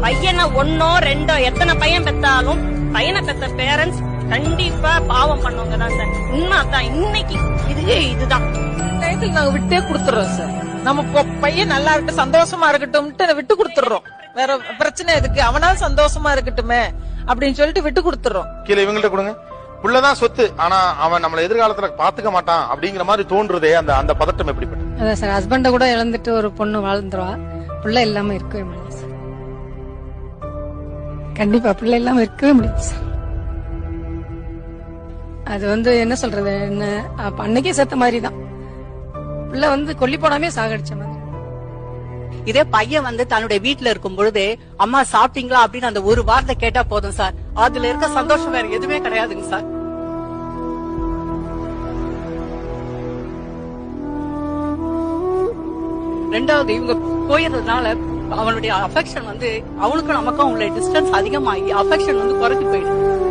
பையனை ஒன்னோ ரெண்டோ எத்தனை பையன் பெத்தாலும் பையனை பெத்த பேரண்ட்ஸ் கண்டிப்பா பாவம் பண்ணவங்க தான் சார். உண்மை அதான் இன்னைக்கு இதுவே இதுதான். டயத்துல நாங்க விட்டே கொடுத்துறோம் சார். நம்ம பொ- பையன் நல்லா இருக்கட்டும் சந்தோஷமா இருக்கட்டும்ட்டு விட்டு கொடுத்துறோம் வேற பிரச்சனை எதுக்கு? அவனா சந்தோஷமா இருக்கட்டுமே அப்படின்னு சொல்லிட்டு விட்டு கொடுத்துறோம் கீழே இவங்கள்ட்ட கொடுங்க. புள்ளதான் சொத்து. ஆனா அவன் நம்மள எதிர்காலத்துல பாத்துக்க மாட்டான் அப்படிங்கிற மாதிரி தோன்றுதே அந்த அந்த பதட்டம் எப்படிப்பட்டது? அதான் சார் ஹஸ்பண்ட கூட இழந்துட்டு ஒரு பொண்ணு வாழ்ந்துருவா. பிள்ளை இல்லாம இருக்கவே முடியாது சார். கண்டிப்பா பிள்ளை இல்லாம இருக்கவே முடியாது சார். அது வந்து என்ன சொல்றது என்ன அப்ப அன்னைக்கே செத்த மாதிரி தான் பிள்ளை வந்து கொல்லி போடாமே சாகடிச்ச மாதிரி. இதே பையன் வந்து தன்னுடைய வீட்டுல இருக்கும் பொழுது அம்மா சாப்பிட்டீங்களா? அப்படின்னு அந்த ஒரு வார்த்தை கேட்டா போதும் சார். அதுல இருக்க சந்தோஷம் வேற எதுவுமே கிடையாதுங்க சார். ரெண்டாவது இவங்க போயிருந்ததுனால அவனுடைய அஃபெக்ஷன் வந்து அவனுக்கும் நமக்கும் உள்ள டிஸ்டன்ஸ் அதிகமாகி அஃபெக்ஷன் வந்து குறைஞ்சு போயிடுது.